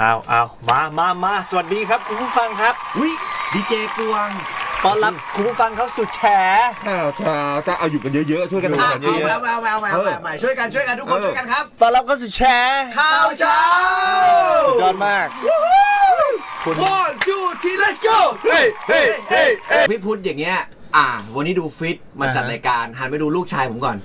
เอาเอามามามาสวัสดีครับคุณผู้ฟังครับวิดีเจกวงต้อนรับคุณผู้ฟังเข้าสู่แฉข่าวเช้าจะเอาอยู่กันเยอะๆ ช่วยกันอะทำกันเยเอาอะมาเอามาเอามาเอามาเอามาช่วยกันช่วยกันทุกคนเออช่วยกันครับต้อนรับเข้าสู่แฉข่าวเช้าสุดยอดมากคุณ one two three let's go เฮ้ยเฮ้ยเฮ้ยเฮ้ยพี่พุทธอย่างเงี้ยอ่า วันนี้ดูฟิตมาจัดอ่าฮะรายการหันไปดูลูกชายผมก่อน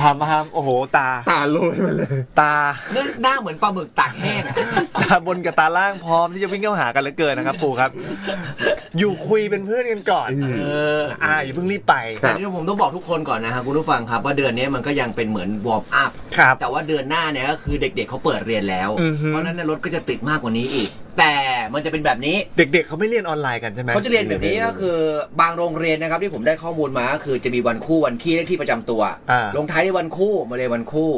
ถามมาครับโอ้โห ตาๆตาโรยมาเลยตาหน้าหน้าเหมือนปลาหมึกตากแห้งอะ ตาบนกับตาล่างพร้อมที่จะวิ่งเข้าหากันเหลือเกินนะครับ ปู่ครับ อยู่คุยเป็นเพื่อนกันก่อนเอออ่าอย่าเพิ่งรีบไปแต่ที่ผมต้องบอกทุกคนก่อนนะครับคุณผู้ฟังครับว่าเดือนนี้มันก็ยังเป็นเหมือนวอร์มอัพครับ แต่ว่าเดือนหน้าเนี่ยก็คือเด็กๆเขาเปิดเรียนแล้ว อือฮึเพราะฉะนั้นเนยรถก็จะติดมากกว่านี้อีก แต่มันจะเป็นแบบนี้ เด็กๆเขาไม่เรียนออนไลน์กันใช่ไหมเขาจะเรียนแบบนี้ก็คือบางโรงเรียนนะครับที่ผมได้ข้อมูลมาก็คือจะมีวันคู่วันขี้เลขที่ประจำตัวอ่าลงท้ายด้วยวันคู่มาเลยนวันคู่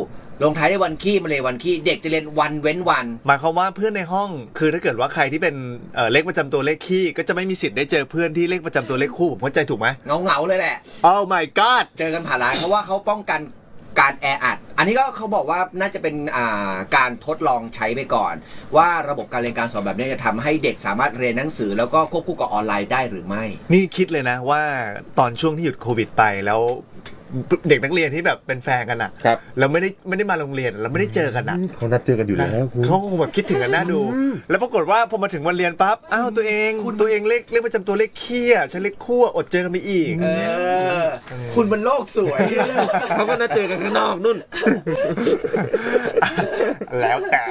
ลงท้ายด้วยวันขี้มาเลยนวันขี้เด็กจะเรียนวันเว้นวัน หมายความว่าเพื่อนในห้อง คือถ้าเกิดว่าใครที่เป็นเอ่อเลขประจำตัวเลขคี่ก็จะไม่มีสิทธิ์ได้เจอเพื่อนที่เลขประจำตัวเลขคู่ผมเข้าใจถูกไหมเงาเงาๆเลยแหละ Oh my god เจอกันผ่านไลน์เพราะว่าเขาป้องกัน การแออัด อันนี้ก็เขาบอกว่าน่าจะเป็นอ่าการทดลองใช้ไปก่อน ว่าระบบการเรียนการสอนแบบนี้จะทำให้เด็กสามารถเรียนหนังสือ แล้วก็ควบคู่กับออนไลน์ได้หรือไม่ นี่คิดเลยนะว่าตอนช่วงที่หยุดโควิดไปแล้ว เด็กนักเรียนที่แบบเป็นแฟนกันอะครับ แล้วไม่ได้ไม่ได้มาโรงเรียนแล้วไม่ได้เจอกันอะเขานัดเจอกันอยู่แล้วคุณ เขาคงแบบคิดถึงกันน่าดู แล้วปรากฏว่าพอมาถึงวันเรียนปั๊บอ้าวตัวเองคุณตัวเองเลขเลขประจำตัวเลขขี้อะฉันเลขคู่อะอดเจอกันไปอีก เออ คุณมันโลกสวย เขาก็นัดเจอกันข้างนอกนู่น แล้วแต่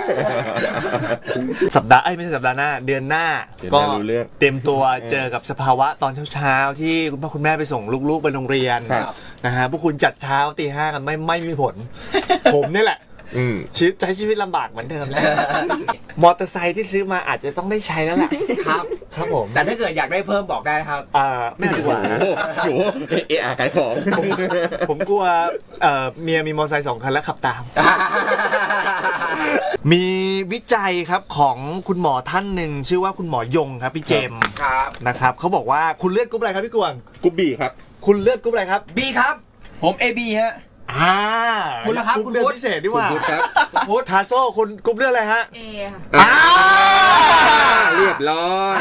สัปดาห์ไอ้ยไม่ใช่สัปดาห์หน้า เดือนหน้า เดือนหก็น้ารู้เรื่องเตรียมตัวเจอกับสภาวะตอนเช้าๆ ที่คุณพ่อคุณแม่ไปส่งลูกๆไปโรงเรียนครับ นะฮะพวกคุณจัดเช้าตีห้ากันไม่ไม่มีผล ผมนี่แหละอืมชีวิตใช้ชีวิตลำบากเหมือนเดิมแล้ว มอเตอร์ไซค์ที่ซื้อมาอาจจะต้องได้ใช้แล้วแหละครับ ครับผม แต่ถ้าเกิดอยากได้เพิ่มบอกได้นะครับ อ่าไม่เอาดีกว่านะโอ้โหเอะอะขายของ ผมกลัวเอ่อเมียมีมอเตอร์ไซค์สองคันแล้วขับตาม มีวิจัยครับของคุณหมอท่านหนึ่งชื่อว่าคุณหมอยงครับพี่เจมส์ครับนะครับเขาบอกว่าคุณเลือดกรุ๊ปอะไรครับพี่กวางกุบบี้ครับ คุณเลือดกรุ๊ปอะไรครับบีครับ ผม AB ฮะ อ่าคุณล่ะครับกรุ๊ปคุณเลือดพุทธ พิเศษดีกว่าคุณพุทธครับ พุทธทาโซ่คุณกรุ๊ปเลือดอะไรฮะ เอค่ะอ้าเรียบร้อย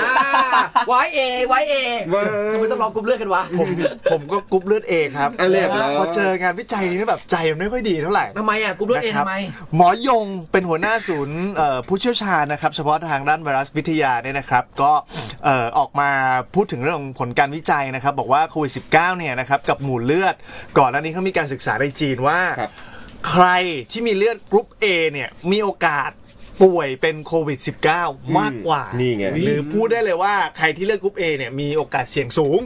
ไว้เอไว้เอว้าวทำไมต้องรอกลุ่มเลือดกันวะผมผมก็กรุ๊ปเลือดเอครับอะเรียบร้อย พอเจองานวิจัยนี่แบบใจมันไม่ค่อยดีเท่าไหร่ ทำไมอะกลุ่มเลือดเอนะครับทำไม หมอยงเป็นหัวหน้าศูนย์เอ่อผู้เชี่ยวชาญนะครับ เฉพาะทางด้านไวรัสวิทยาเนี่ยนะครับ ก็เอ่อออกมาพูดถึงเรื่องของผลการวิจัยนะครับ บอกว่าโควิด -19 เนี่ยนะครับ กับหมู่เลือด ก่อนหน้านี้เขามีการศึกษาในจีนว่า ครับ ใครที่มีเลือดกรุ๊ป A เนี่ยมีโอกาสป่วยเป็นโควิด -19 มากกว่านี่ไง หรือพูดได้เลยว่าใครที่เลือดกรุ๊ป A เนี่ยมีโอกาสเสี่ยงสูง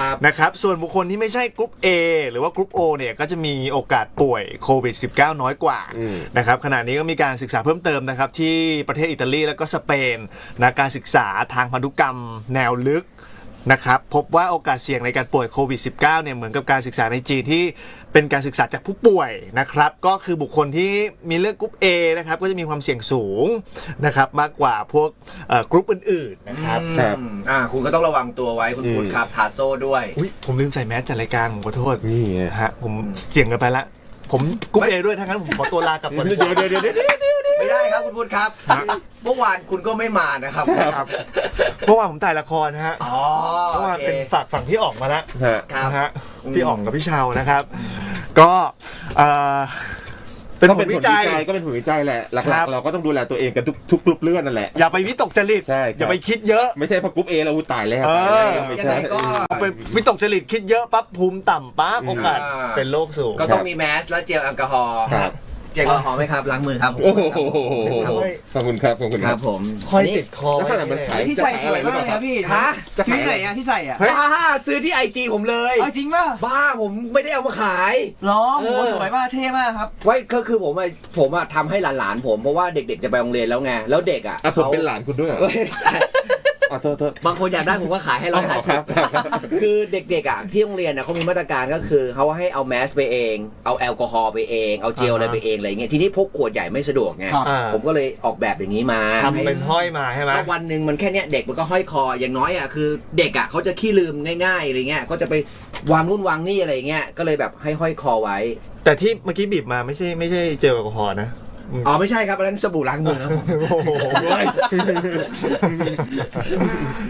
ครับนะครับ ส่วนบุคคลที่ไม่ใช่กรุ๊ป A หรือว่ากรุ๊ป O เนี่ยก็จะมีโอกาสป่วยโควิด -19 น้อยกว่าอืมนะครับขณะนี้ก็มีการศึกษาเพิ่มเติมนะครับที่ประเทศอิตาลีแล้วก็สเปนนะการศึกษาทางพันธุกรรมแนวลึก นะครับพบว่าโอกาสเสี่ยงในการป่วยโควิด -19 เนี่ยเหมือนกับการศึกษาในจีนที่เป็นการศึกษาจากผู้ป่วยนะครับก็คือบุคคลที่มีเลือดกรุ๊ป A นะครับก็จะมีความเสี่ยงสูงนะครับมากกว่าพวกเอ่อกรุ๊ปอื่นๆนะครับครับอืมอ่าคุณก็ต้องระวังตัวไว้คุณพุทธครับทาโซ่ด้วยอุ้ยผมลืมใส่แมสจัดรายการผมขอโทษนี่ไงฮะผมเสี่ยงเกันไปละผมกรุ๊ปเอด้วยทั้งนั้นผมขอตัวลากลับก่อนเดี๋ยวเดี๋ยวเดี๋ยวเดี๋ยว ไม่ได้ครับคุณพุทธครับ เมื่อวานคุณก็ไม่มานะครับครับ เมื่อวานผมถ่ายละครนะฮะอ๋อเมื่อวานโอเค เป็นฝากฝั่งที่ออกมาแล้วฮะครับ นะฮะพี่อ๋องกับพี่เชาวนะครับ ก็เอ่อเป็นก็ผเป็ลนผลวิวิจัจัย ยก็เป็นผลวิจัยแหละหครัลับกๆเราก็ต้องดูแลตัวเองกันทุกทุกกลุ่มเลือดนั่นแหละ อย่าไปวิตกจริตใช่ครับ อย่าไปคิดเยอะ ไม่ใช่พอกรุ๊ปเอเราอุ๊ยตายแล้วเออไม่ยังใช่ ไงก็ ไปวิตกจริตคิดเยอะปั๊บภูมิต่ำปั๊บโอกาสอ่า เป็นโรคสูง ก็ต้องมีแมสและเจลแอลกอฮอล์ครับ เจลแอลกอฮอล์ไหมครับล้างมือครับโอ้โหครับผมขอบคุณครับขอบคุณคครัรับบผมห้อยนนี้ติดคอลักษณะมันขายที่ใส่สวยมากเลยนะพี่ฮะซื้อไหนอะที่ใส่อะฮ่าฮ่าซื้อที่ไอจีผมเลย เอาจริงป่ะบ้าผมไม่ได้เอามาขายเหรอเอโหอสวยมากเท่มากครับ ไว้ก็คือผมอะผมอะทำให้หลานๆผมเพราะว่าเด็กๆจะไปโรงเรียนแล้วไงแล้วเด็กอะอะผมขเป็นหลานคุณด้วยเหรอ เว้ย อ๋อโทษโทษ บางคนอยากได้ผมก็ขายให้ร้อยห้าคสิรับบครับครับคือเด็กๆอะที่โรงเรียนนะเขามีมาตรการก็คือเขาให้เอาแมสไปเอง เอาแอลกอฮอล์ไปเอง เอาเจลอะไรไปเองอะไรเงี้ยทีนี้พกขวดใหญ่ไม่สะดวกไงครับอ่า ผมก็เลยออกแบบอย่างนี้มาทำเป็นห้อยมาใช่ไหม ก็วันหนึ่งมันแค่เนี้ยเด็กมันก็ห้อยคออย่างน้อยอะคือเด็กอะเขาจะขี้ลืมง่ายๆอะไรเงี้ยก็จะไปวางนู่นวางนี่อะไรเงี้ยก็เลยแบบให้ห้อยคอไว้ แต่ที่เมื่อกี้บีบมาไม่ใช่ไม่ใช่เจลแอลกอฮอล์นะ อ๋อไม่ใช่ครับอันนั้นสบู่ล้างมือครับผมโอ้โห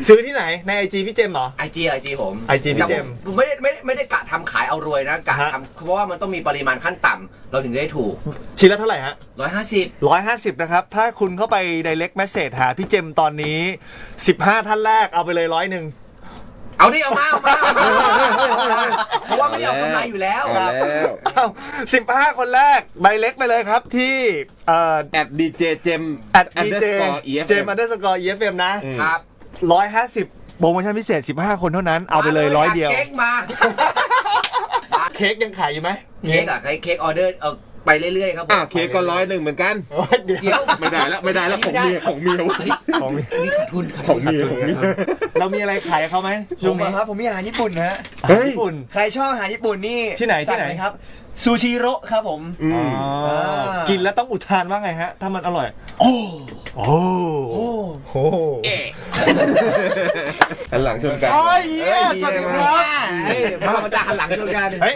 ซื้อที่ไหนในไอจีพี่เจมส์เหรอ ไอจีไอจีผม IG พี่เจมส์แต่ผมไม่ได้ไม่ได้ไม่ได้กะทำขายเอารวยนะกะฮะ ทำเพราะว่ามันต้องมีปริมาณขั้นต่ำเราถึงได้ถูกชิ้นละเท่าไหร่ฮะ150ร้อยห้าสิบนะครับ ถ้าคุณเข้าไป direct message หาพี่เจมส์ตอนนี้ 15 ท่านแรกเอาไปเลยร้อยหนึ่ง เอาดิเอามาเอามาเอามาเอามาเพราะว่าไม่ได้เอากำไรอยู่แล้ว เอาแล้วเอาสิบห้าคนแรกใบเล็กไปเลยครับที่เอ่อแอดดีเจเจม at dj underscore เจม underscore efm นะอืมครับ ร้อยห้าสิบโปรโมชั่นพิเศษ 15 คนเท่านั้นเอาไปเลยร้อยเดียว เค้กมา เค้กยังขายอยู่ไหมเค้กอะเค้กออเดอร์เอา ไปเรื่อยๆครับผมอะเค้กก็ร้อยหนึ่งเหมือนกันโอ้ยเดี๋ยวเดี๋ยว ไม่ได้แล้วไม่ได้แล้วของเมียของเมียของอันนี้ขาดทุนขาดขทุองนเมียของเมีย เรามีอะไรขายเขาไหมผช่วงมนี้ อะครับผมมีอาหารญี่ปุ่นนะฮะอาหารญี่ปุ่น ใครชอบอาหารญี่ปุ่นนี่ที่ไหนที่ไหน สั่งเลยครับ ซูชิโร่ครับผมอือ๋อมอกินแล้วต้องอุทานว่าไงฮะ ถ้ามันอร่อย โอ้ โอ้โอ้โหอันหลังชนกันโอ้ยเฮียสวัสดีครับเฮ้ยมามาจากหันหลังชนกันเฮ้ย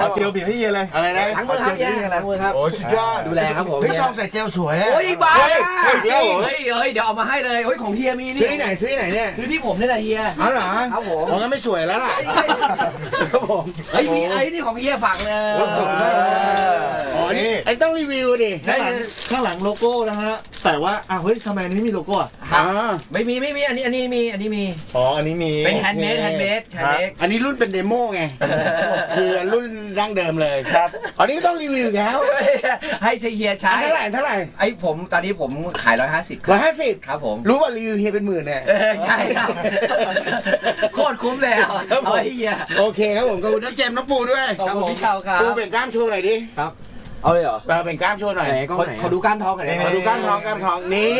เอาเจลบีบให้เฮียเลย อะไรนะล้างมือครับเนี่ยล้างมือครับ โอ้สุดยอด ดูแลครับผมเฮ้ยซองใส่เจลสวยอะโอ้ยบ้าเฮ้ยเฮ้ยเฮ้ยเฮ้ยเฮ้ยเดี๋ยวเอามาให้เลยเฮ้ยของเฮียมีนี่ ซื้อที่ไหนซื้อที่ไหนเนี่ย ซื้อที่ผมนี่แหละเฮียอ๋อเหรอครับผมอ๋องั้นไม่สวยแล้วล่ะ ครับผม เฮ้ยมีไอ้นี่ของเฮียฝากเลยขอบคุณมากอ๋อนี่ไอ้ต้องรีวิวดิข้างหลังข้างหลังโลโก้นะฮะ แต่ว่าอ้าวเฮ้ยทำไมอันนี้มีโลโก้อะไม่มีไม่มีอันนี้อันนี้มีอันนี้มี อ๋อ อันนี้มี เป็นแฮนด์เมดแฮนด์เมดแฮนด์เมดอันนี้รุ่นเป็นเดโมไง คือรุ่นดั้งเดิมเลยครับ อันนี้ต้องรีวิวแล้ว ให้ใช้เฮียอัใช้เท่าไหร่เท่าไหร่ไอ้ผมตอนนี้ผมขาย150คร้าสิบรัอยห้าสิบครับผม รู้ว่ารีวิวเฮียเป็นหมื่นเนี่ยใช่ครับ คตรคุ้มเลยอะครับผม เอาให้เฮียโอเคครับผมขอบคุณน้องเจมส์น้องปูด้วยขอบคุณพี่เชาครับ ปูเป็นกล้ามโชว์หน่อยดิเอาเลยเหรอ มาเป็นกล้ามโชว์หน่อยไหนกล้องขอไหนขอดูกล้ามท้องหน่อยได้ไหมขอดูกล้ามท้องกล้ามท้องนี่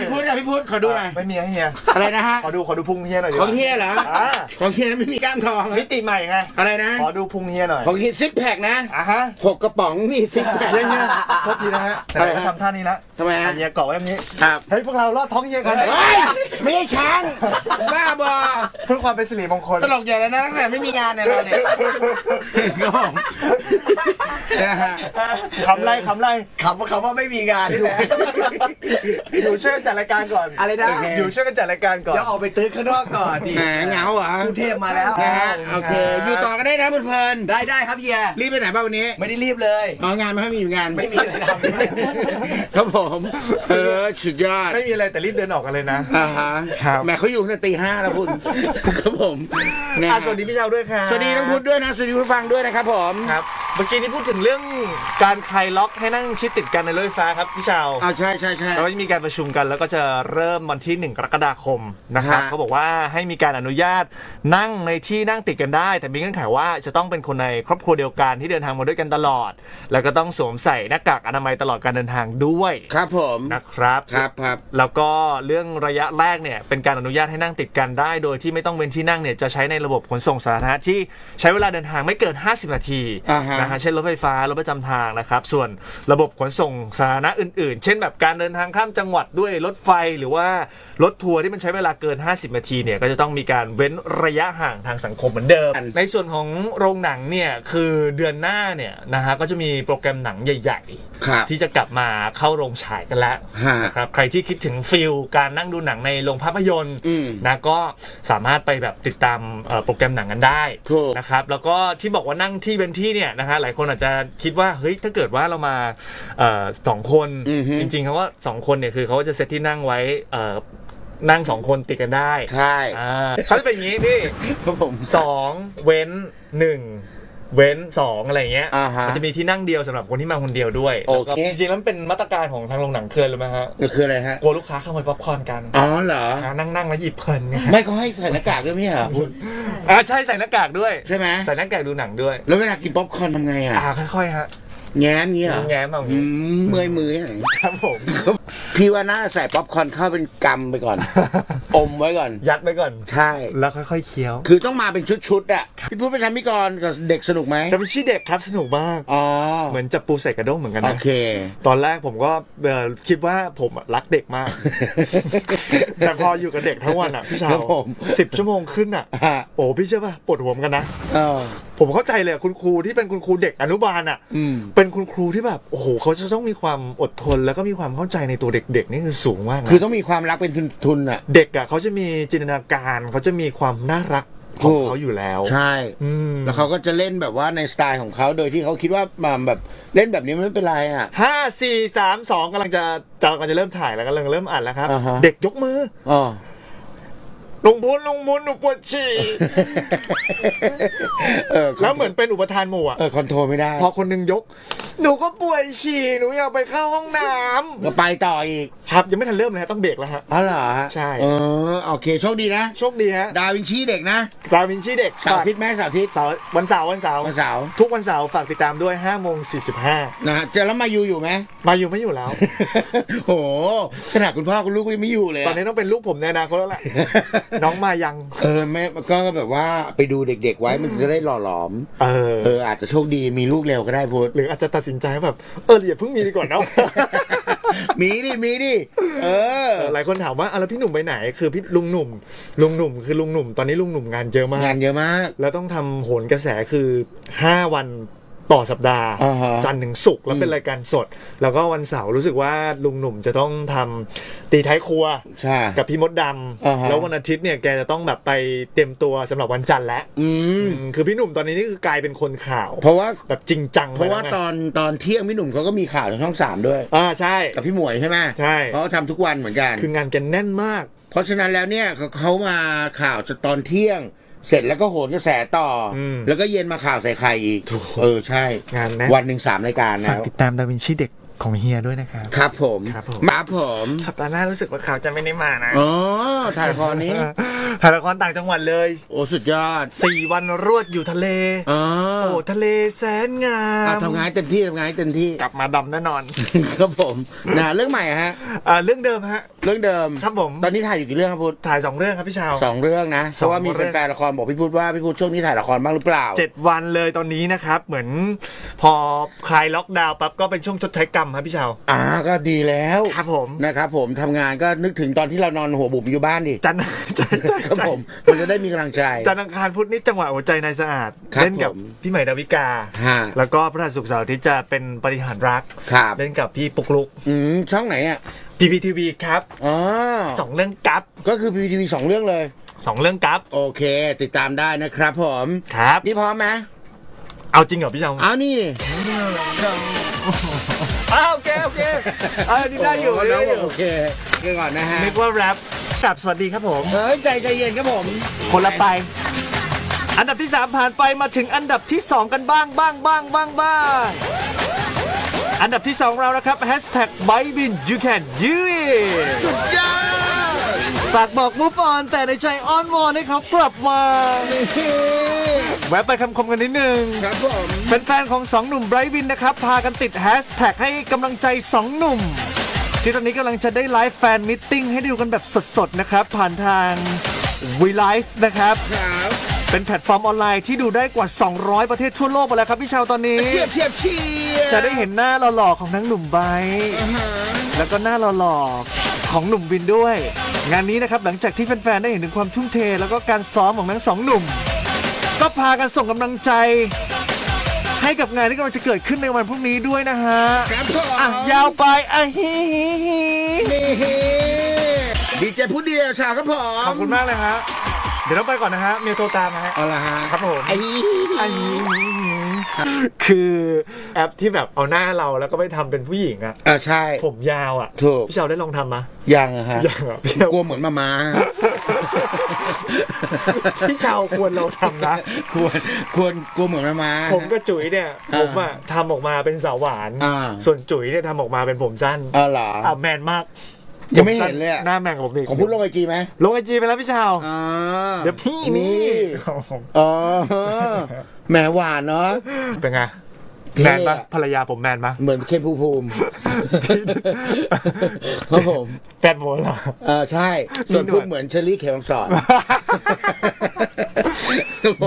พี่พุทธนะพี่พุทธขอดูหน่อยไม่มีให้เฮียอะไรนะฮะขอดูขอดูพุงเฮียหน่อยดิของเฮียเหรออ่าของเฮียนั้นไม่มีกล้ามทองมิติใหม่ไงอะไรนะ ขอดูพุงเฮียหน่อยของเฮียซิกแพคนะอะฮะหกกระป๋องนี่ซิกแพค เฮียเฮียโทษทีนะฮะแต่อะไรเราฮะ ทำท่านี้ละทำไมฮะเฮียเกาะไว้แบบนี้ครับเฮ้ยพวกเราลอดท้องเฮียกัน เฮ้ยไม่ใช่ช้างบ้าบอเพื่อความเป็นสิริมงคลตลกใหญ่แล้วนะตั้งแต่ไม่มีงานเนี่ยเราเนี่ยครับผมนะฮะคำไรคำไรคำว่าคำว่าไม่มีงานนี่แหละอยู่ช่วยกันจัดรายการก่อนอะไรนะโอเคอยู่ช่วยกันจัดรายการก่อนเดี๋ยวออกไปตื้อข้างนอกก่อนดิแหมเหงาเหรอกรุงเทพมาแล้วนะฮะโอเค อยู่ต่อกันได้นะเพลินได้ได้ครับเฮียๆรีบไปไหนบ้างวันนี้ ไม่ได้รีบเลยอ๋องานไม่ค่อยมีงานไม่มีอะไรทำครับผมเออสุดยอดไม่มีอะไรแต่รีบเดินออกกันเลยนะอ่าฮะครับแหม่เขาอยู่ตั้งแต่ตีห้าแล้วคุณครับผมนะอะฮะสวัสดีพี่เชาด้วยครับสวัสดีน้องพุทธด้วยนะสวัสดีผู้ฟังด้วยนะครับผม ครับ เมื่อกี้นี้พูดถึงเรื่องการคลายล็อกให้นั่งชิดติดกันในรถไฟฟ้าครับพี่เชาอ่าใช่ใช่ใช่ เราจะมีการประชุมกันแล้วก็จะเริ่มวันที่ 1 กรกฎาคมนะครับฮะ เขาบอกว่าให้มีการอนุญาตนั่งในที่นั่งติดกันได้ แต่มีเงื่อนไขว่าจะต้องเป็นคนในครอบครัวเดียวกันที่เดินทางมาด้วยกันตลอด แล้วก็ต้องสวมใส่หน้ากากอนามัยตลอดการเดินทางด้วยครับผมนะครับ ครับครับ แล้วก็เรื่องระยะแรกเนี่ยเป็นการอนุญาตให้นั่งติดกันได้ โดยที่ไม่ต้องเป็นที่นั่งเนี่ยจะใช้ในระบบขนส่งสาธารณะที่ใช้เวลาเดินทางไม่เกิน 50 นาทีอ่าฮะ นะฮะเช่นรถไฟฟ้ารถประจำทางนะครับส่วนระบบขนส่งสาธารณะอื่น ๆ เช่นแบบการเดินทางข้ามจังหวัดด้วยรถไฟหรือว่ารถทัวร์ที่มันใช้เวลาเกิน 50 นาทีเนี่ยก็จะต้องมีการเว้นระยะห่างทางสังคมเหมือนเดิม อัน ในส่วนของโรงหนังเนี่ยคือเดือนหน้าเนี่ยนะฮะก็จะมีโปรแกรมหนังใหญ่ๆครับที่จะกลับมาเข้าโรงฉายกันแล้วฮะ นะครับใครที่คิดถึงฟิลการนั่งดูหนังในโรงภาพยนตร์อืมนะก็สามารถไปแบบติดตามเอ่อโปรแกรมหนังกันได้ถูกนะครับแล้วก็ที่บอกว่านั่งที่เป็นที่เนี่ยนะฮะหลายคนอาจจะคิดว่าเฮ้ยถ้าเกิดว่าเรามาเอ่อสองคนอือฮึจริงๆเขาว่าสองคนเนี่ยคือเขาจะเซตที่นั่งไว้เอ่อนั่งสองคนติดกันได้ ใช่อ่าเขาจะเป็นอย่างนี้พี่ครับผมสองเว้นหนึ่ง เว้นสองอะไรอย่างเงี้ยอ่าฮะ มันจะมีที่นั่งเดียวสำหรับคนที่มาคนเดียวด้วยโอเค แล้วก็จริงๆแล้วมันเป็นมาตรการของทางโรงหนังเคยเลยไหมฮะมันคืออะไรฮะ กลัวลูกค้าขโมยป๊อปคอร์นกันอ๋อเหรอหานั่งนั่งๆแล้วหยิบเพลินไงไม่เขาให้ใส่หน้ากากด้วยไม่ใช่เหรอคุณอ่าใช่ใส่หน้ากากด้วย ใช่ไหมใส่หน้ากากดูหนังด้วย แล้วเวลากินป๊อปคอร์นทำไงอะ อ่าค่อยๆฮะ แง้มเงี้ยเหรอแง้มเอาอย่างอืงี้มเมื่อยมืออย่างนี้ครับผม พี่ว่าน่าใส่ป๊อปคอร์นเข้าเป็นกำไปก่อน อมไว้ก่อน ยัดไว้ก่อน ใช่ แล้วค่อยๆเคี้ยวคือต้องมาเป็นชุดๆอะพี่พูดไปทำพี่กรกับเด็กสนุกไหมแต่เป็นชี้เด็กครับสนุกมาก อ๋อเหมือนจับปูใส่กระด้งเหมือนกันโอนะ เค ตอนแรกผมก็เอ่อคิดว่าผมอะรักเด็กมาก แต่พออยู่กับเด็กทั้งวันอะพี่ชาครัวบผมสิบชั่วโมงขึ้นอะ ฮะ โอ้พี่เชื่อป่ะปวดหัวเหมือนกันนะ เออผมเข้าใจเลยอะคุณครูที่เป็นคุณครูเด็กอนุบาลอะอืมเป็นคุณครูที่แบบโอ้โหเขาจะต้องมีความอดทน แล้วก็มีความเข้าใจในตัวเด็กๆนี่คือสูงมากนะคือต้องมีความรักเป็นทุนทุนอะ เด็กอะเขาจะมีจินตนาการเขาจะมีความน่ารักของถูกเขาอยู่แล้ว ใช่อืมแล้วเขาก็จะเล่นแบบว่าในสไตล์ของเขาโดยที่เขาคิดว่ามาแบบเล่นแบบนี้มันไม่เป็นไรอะห้าสี่สามสองกำลังจะจะกำลังจะเริ่มถ่ายแล้วกำลังเริ่มอ่านแล้วครับอ่าฮะเด็กยกมืออ๋อ ลุงพุนลุงมุนหนูปวดฉี่เออแล้วเหมือนเป็นอุปทานหมู่อะเออคอนโทรลไม่ได้ พอคนหนึงยกหนูก็ป่วยฉี่หนูอยากไปเข้าห้องน้ำก็ไปต่ออีกครับยังไม่ทันเริ่มเลยฮะต้องเบรกแล้วฮะ อ๋อเหรอฮะใช่ เออโอเคโชคดีนะ โชคดีฮะดาวินชีเด็กนะดาวินชีเด็กเสาร์อาทิตย์ไหมเสาร์อาทิตย์เสาร์วันเสาร์วันเสาร์วันเสาร์ทุกวันเสาร์ฝากติดตามด้วย5โมง45นะฮะเจอแล้วมายูอยู่ไหมมาอยู่ไม่อยู่แล้ว โหขนาดคุณพ่อคุณลูกก็ยังไม่อยู่เลยะตอนนี้ต้องเป็นลูกผมในอนาคตแล้วแหละน้องมายัง เออแม่ก็แบบว่าไปดูเด็กๆไว้มันจะได้หล่อหลอม เออ เอออาจจะโชคดีมีลูกเร็วก็ได้พุทธหรืออาจจะตัดสินใจว่าแบบเอออย่าเพิ่งมีดีกว่าเนาะมีดิมีดิเออเออหลายคนถามว่าอะแล้วพี่หนุ่มไปไหน คือพี่ลุงหนุ่ม ลุงหนุ่มคือลุงหนุ่ม ตอนนี้ลุงหนุ่มงานเยอะมากงานเยอะมาก แล้วต้องทำโหนกระแสคือ5วัน ต่อสัปดาห์ อ่าฮะ จันทร์ถึงศุกร์แล้วเป็นอืมรายการสด แล้วก็วันเสาร์รู้สึกว่าลุงหนุ่มจะต้องทำตีท้ายครัว ใช่ กับพี่มดดอ่าฮะำแล้ววันอาทิตย์เนี่ยแกจะต้องแบบไปเตรียมตัวสำหรับวันจันทร์แล้วอืม อืมคือพี่หนุ่มตอนนี้นี่คือกลายเป็นคนข่าวเพราะว่า แบบจริงจังเพราะว่าไปตแล้ไงอนตอนเที่ยงพี่หนุ่มเขาก็มีข่าวทางช่องสามด้วย อ่าใช่ กับพี่หมวยใช่ไหมใช่ เขาทำทุกวันเหมือนกัน คืองานแกแน่นมาก เพราะฉะนั้นแล้วเนี่ยเขาเขามาข่าวจะตอนเที่ยง เสร็จแล้วก็โหนกระแสต่ออมแล้วก็เย็นมาข่าวใส่ไข่อีก ถูก เออใช่ งานแน่น วันหนึ่งสามรายการฝากแล้วติดตามดาวินชีเด็กของเฮียด้วยนะครับ ครับผมครับผม มาผมสัปดาห์หน้ารู้สึกว่าเขาจะไม่ได้มานะ อ๋อถ่ายละครนี้ ถ่ายละครต่างจังหวัดเลย โอ้สุดยอดสี่วันรวดอยู่ทะเลอ๋อโอ้ทะเลแสนงาอะมทำงานให้เต็มที่ทำงานให้เต็มที่ กลับมาดำแน่นอนครับผมนะเรื่องใหม่อะฮะ อ่าเรื่องเดิมฮะ เรื่องเดิมครับผม ตอนนี้ถ่ายอยู่กี่เรื่องครับพุทธถ่ายสองเรื่องครับพี่ชาว สองเรื่องนะเพราะว่ามีสองเรื่อง แฟนๆละครบอกพี่พุทธว่าพี่พุทธช่วงนี้ถ่ายละครบ้างหรือเปล่า เจ็ดวันเลยตอนนี้นะครับ เหมือน พอคลายล็อกดาวน์ปั๊บก็เป็นช่วงชดใช้กรรมครับพี่ชาว อ่าก็ดีแล้วครับผม นะครับผมทำงานก็นึกถึงตอนที่เรานอนหัวบุบอยู่บ้านดิ จันทร์ใจใจครับใจผมมันจะได้มีกำลังใจ จันทร์อังคารพุธนี้จังหวะหัวใจนายสะอาด ครับเล่นกับผมพี่ใหม่ดาวิกา ฮะ แล้วก็พระหัสศุกร์เสาร์อาที่จะเป็นปฏิหารรัก ครับเล่นกับพี่ปุกลุกอืมช่องไหนอะ PPTV ครับอ๋อสองเรื่องกัปก็คือพีทีวีสองเรื่องเลย สองเรื่องกัปโอเค ติดตามได้นะครับผมครับ นี่พร้อมไหมเอาจริงเหรอพี่ชาวเอานี่อ้าวโอเคโอเคเอาอันนี้ได้อยู่โโหได้น้องอบอยู่กโอเคโอเคก่อนนะฮะนึกว่าแรป กับสวัสดีครับผม เฮ้ยใจใจเย็นครับผมคนละไป อันดับที่ 3 ผ่านไปมาถึงอันดับที่ 2 กันบ้างบ้างบ้างบ้างบ้าง อันดับที่ 2 เรานะครับ hashtag b y b i n you can do it สุดยอดฝากบอก move on แต่ในใจอ้อนวอนให้เขากลับมา แวะไปคำคมกันนิดนึง ครับผม แฟนๆของสองหนุ่มไบรท์วินนะครับ พากันติดแฮชแท็กให้กำลังใจสองหนุ่ม ที่ตอนนี้กำลังจะได้ไลฟ์แฟนมิทติ้งให้ดูกันแบบสดๆนะครับ ผ่านทาง We Live นะครับ ครับเป็นแพลตฟอร์มออนไลน์ที่ดูได้กว่า 200 ประเทศทั่วโลกไปแล้วครับพี่ชาวตอนนี้เทียบเทียบเชียร์จะได้เห็นหน้าหล่อๆของทั้งหนุ่มไบรท์อ่าฮะแล้วก็หน้าหล่อๆของหนุ่มวินด้วย งานนี้นะครับหลังจากที่แฟนๆได้เห็นถึงความทุ่มเท แล้วก็การซ้อมของทั้งสองหนุ่ม ก็พากันส่งกำลังใจ ให้กับงานที่กำลังจะเกิดขึ้นในวันพรุ่งนี้ด้วยนะฮะครับผมอะยาวไปอะฮิฮิฮินี่ดีเจพูดเดียวชาวครับผมขอบคุณมากเลยฮะเดี๋ยวต้องไปก่อนนะฮะเมียโทรตามนะฮะเอาละฮะครับผมไอ้ไอ้ คือแอปที่แบบเอาหน้าเราแล้วก็ไปทำเป็นผู้หญิงอะอ่าใช่ ผมยาวอะถูกพี่เชาวได้ลองทำมะยังอะฮะยังอะพี่เชาวกลัวเหมือนมามาพี่เชาวควรเราทำนะควรควรกลัวเหมือนมามาผมกับจุ๋ยเนี่ยอ่าผมอะทำออกมาเป็นสาวหวานอ่าส่วนจุ๋ยเนี่ยทำออกมาเป็นผมสั้นอ๋อเหรออะแมนมาก ยังไม่เห็นเลยอะ หน้าแมนกับผมอีกของพูดลงไอจีไหมลงไอจีไปแล้วพี่ชาว อ่าเดี๋ยวพี่นี่อ๋อแหมหวานเนาะ เป็นไงเท่แมนปะอะ ภรรยาผมแมนปะเหมือนเคนภูมิภูมิครับผม แฟนโมเหรอ เออใช่ ส่วนมีหนวด พูดเหมือนเชอรี่เขมสอน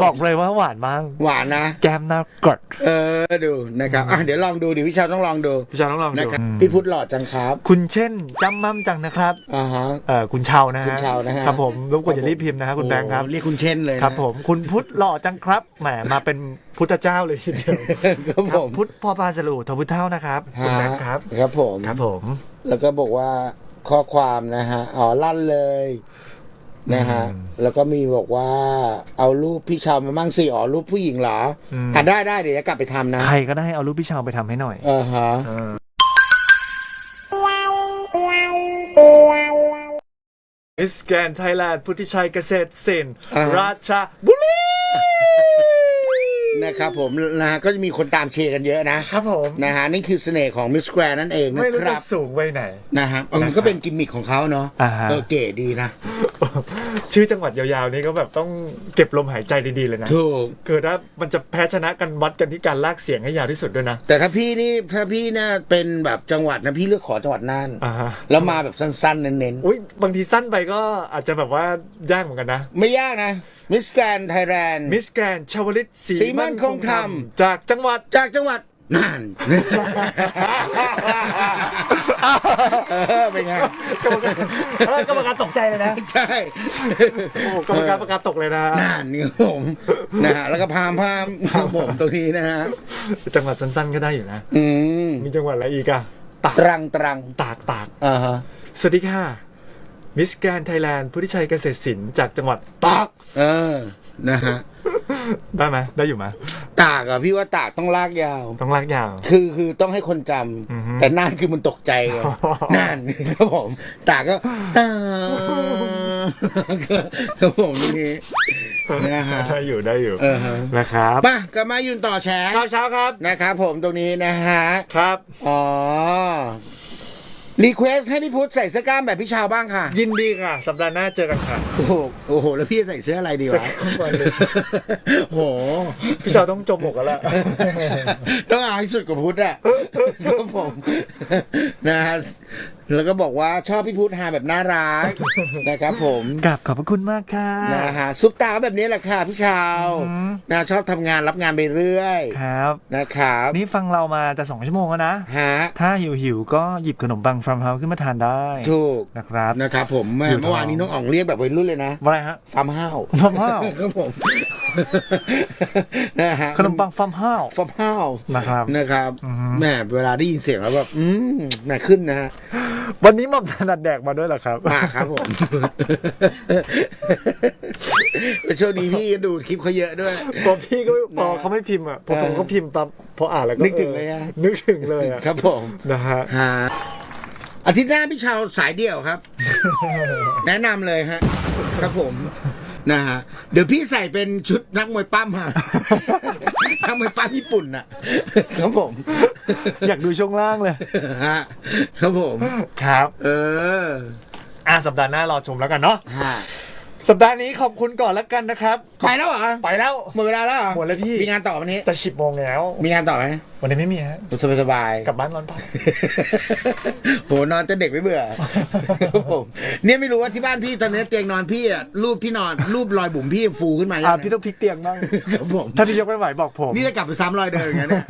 บอกเลยว่าหวานมากหวานนะ แก้มหน้ากดเออดูนะครับอะเดี๋ยวลองดูดิพี่ชาวต้องลองดูพี่ชายต้องลองนะดูครับพี่พุทธหล่อจังครับ คุณเช่นจำมั่มจังนะครับอ่าฮะเอ่อคุณเชานะฮะคุณเชานะฮะครับผมรบกวนอย่ารีบพิมพ์นะครับคุณแบงค์ครับ โอ้เรียกคุณเช่นเลยนะครับผมคุณพุทธหล่อจังครับแหมมาเป็นพุทธเจ้าเลยทีเดียวครับผม พุทธพ่อพาสลูทพุทธเท่านะครับคุณแบงค์ครับครับผม ครับผม แล้วก็บอกว่าข้อความนะฮะ อ๋อลั่นเลย นะฮะ แล้วก็มีบอกว่าเอารูปพี่ชาวมามั่งสิอ๋อรูปผู้หญิงเหรออะได้ได้เดี๋ยวจะกลับไปทำนะ ใครก็ได้เอารูปพี่เชาไปทำให้หน่อย เออฮะ มิสแกนไทยแลนด์พุทธิชัยเกษตรศิลป์อ่าฮะ ราชบุรีนะครับผมนะฮะก็จะมีคนตามเชียร์กันเยอะนะครับผม นะฮะนี่คือเสน่ห์ของมิสแควร์นั่นเองนะไม่รู้คจะรับสูงไปไหน นะฮะมันก็เป็นกิมมิคของเขาเนาะอ่าฮะ เออเก๋ดีนะ ชื่อจังหวัดยาวๆนี้ก็แบบต้องเก็บลมหายใจดีๆเลยนะถูกคือถ้ามันจะแพ้ชนะกันวัดกันที่การลากเสียงให้ยาวที่สุดด้วยนะ แต่ถ้าพี่นี่ถ้าพี่น่าเป็นแบบจังหวัดนะพี่เลือกขอจังหวัดน่านอ่าฮะแล้วมาแบบสั้นๆ เน้นอุ้ยบางทีสั้นไปก็อาจจะแบบว่ายากเหมือนกันนะๆไม่ยากนะมิสแกรนไทยแลนด์มิสแกรนชาวลิตศรีศรีมั่มั่นนคคงงธรธรรมรมจากจังหวัดจากจังหวัด น่านเออเป็นไง กรรมการเออกรรมการตกใจเลยนะ ใช่ โอ้กรรมการประกาศตกเลยนะน่านนี่ครับผมนะฮะแล้วก็พามพามครับผมตรงนี้นะฮะจังหวัดสั้นๆก็ได้อยู่นะ อืมมีจังหวัดอะไรอีกอะตากตรังตรังตากตาก อ่าฮะสวัสดีค่ะ มิสแกรนไทยแลนด์พุทธิชัยเกษตรศิลป์จากจังหวัดตาก เออนะฮะ ได้ไหมได้อยู่ไหม ตากอะพี่ว่าตากต้องลากยาว ต้องลากยาว คือคือต้องให้คนจอือฮึำแต่น่านคือมันตกใจไงอ๋อน่านครับผม ตากก็ตากครับผมตรงนี้ นะฮะ ได้อยู่ได้อยู่เออฮะนะครับมากลับมายืนต่อแชร์ข้าวเช้าครับนะครับผมตรงนี้นะฮะ ครับ อ๋อ รีเควสให้พี่พุทธใส่เสื้อกล้ามแบบพี่ชาวบ้างค่ะ ยินดีค่ะ สัปดาห์หน้าเจอกันค่ะโอ้โหโอ้โห แล้วพี่จะใส่เสื้ออะไรดีเสื้วะอข้างบนเลยโอ้โห พี่ชาวต้องจมหมกแล้วล่ะ ต้องเอาให้สุดกว่าพุทธอะครับผมนะฮะ แล้วก็บอกว่าชอบพี่พุทธหาแบบน่ารัก นะครับผมกับขอบพระคุณมากค่ะ นะฮะซุปตาก็แบบนี้แหละค่ะพี่ชาวอืม นะชอบทำงานรับงานไปเรื่อยครับ นะครับนี่ฟังเรามาจะสองชั่วโมงแล้วนะ ฮะถ้าหิวหิวๆก็หยิบขนมปังฟรัมเฮาส์ขึ้นมาทานได้ถูกนะครับ นะครับผมแม่อยู่ท้อง เมื่อวานนี้น้องอ๋องเรียกแบบวัยรุ่นเลยนะว่าอะไรฮะ ฟาร์มห้าวฟาร์มเฮ้าส์ครับผมนะฮะขนมปังฟรัมเฮาส์ฟาร์มห้าวนะครับ นะครับอือฮึ แม่เวลาได้ยินเสียงแล้วแบบอืมแม่ขึ้นนะฮะ วันนี้หม่อมถนัดแดกมาด้วยเหรอครับ มาครับผม ช่วงนี้พี่ก็ดูคลิปเขาเยอะด้วย พอพี่ก็พอเขาไม่พิมพ์อะพอผมก็พิมพ์ปั๊บพออ่านแล้วก็นึกถึงเลยอะ นึกถึงเลยอะครับผมนะฮะฮะอาทิตย์หน้าพี่ชาวสายเดี่ยวครับ แนะนำเลยฮะ ครับผม นะฮะเดี๋ยวพี่ใส่เป็นชุดนักมวยปั้มฮะ นักมวยปั้มญี่ปุ่นน่ะ ครับผมอยากดูช่วงล่างเลย ฮะครับผม ครับ เอออะสัปดาห์หน้ารอชมแล้วกันเนาะฮะสัปดาห์นี้ขอบคุณก่อนแล้วกันนะครับ ไปแล้วเหรอไปแล้วหมดเวลาแล้วเหรอหมดแล้วพี่ มีงานต่อวันนี้ จะสิบโมงแล้ว มีงานต่อไหมวันนี้ไม่มีฮะสบายสบายกลับบ้านร้อนเปล่าโหนอนจะเด็กไม่เบื่อครับผมเนี่ยไม่รู้ว่าที่บ้านพี่ตอนนี้เตียงนอนพี่อะรูปที่นอนรูปรอยบุ๋มพี่ฟูขึ้นมายังอะพี่ต้องพลิกเตียงบ้างครับผมถ้าพี่ยกไม่ไหวบอกผม นี่จะกลับไปซ้ำรอยเดิมอย่างเงี้ยเนี่ย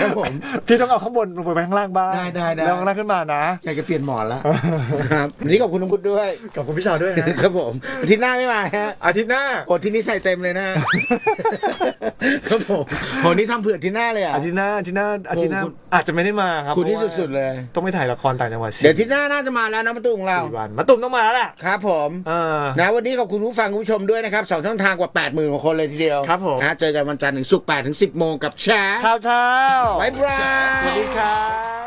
ครับผมพี่ต้องเอาข้างบนลงไปข้างล่างบ้างได้ได้ได้แล้วข้างล่างขึ้นมานะอยากจะเปลี่ยนหมอนแล้วครับวันนี้ขอบคุณน้องพุทธด้วยขอบคุณพี่ชาวด้วยฮะครับผมอาทิตย์หน้าไม่มาฮะอาทิตย์หน้าโอ้ที่นี่ใส่เต็มเลยนะครับผมโหนี่ทำเผื่ออาที่หน้าเลยอะอาทิตย์หน้าอาทิตย์หน้าอาทิตย์หน้าโอ้คุณ อาจจะไม่ได้มาครับคุณนี่พราะว่าสุดๆเลย ต้องไปถ่ายละครต่างจังหวัดเดี๋ยวอาที่หน้าน่าจะมาแล้วนะประตูของเรา สี่วันมาตุ่มต้องมาแล้วล่ะครับผมเออ นะวันนี้ขอบคุณผู้ฟังคุณผู้ชมด้วยนะครับสองช่องทางกว่า 8 0,000กว่าคนเลยทีเดียวครับผม นะเจอกันวันจันทร์ถึงศุกร์8ถึง10 โมงกับแชร์ข่าวเช้าบ๊ายบาย สวัสดีครับ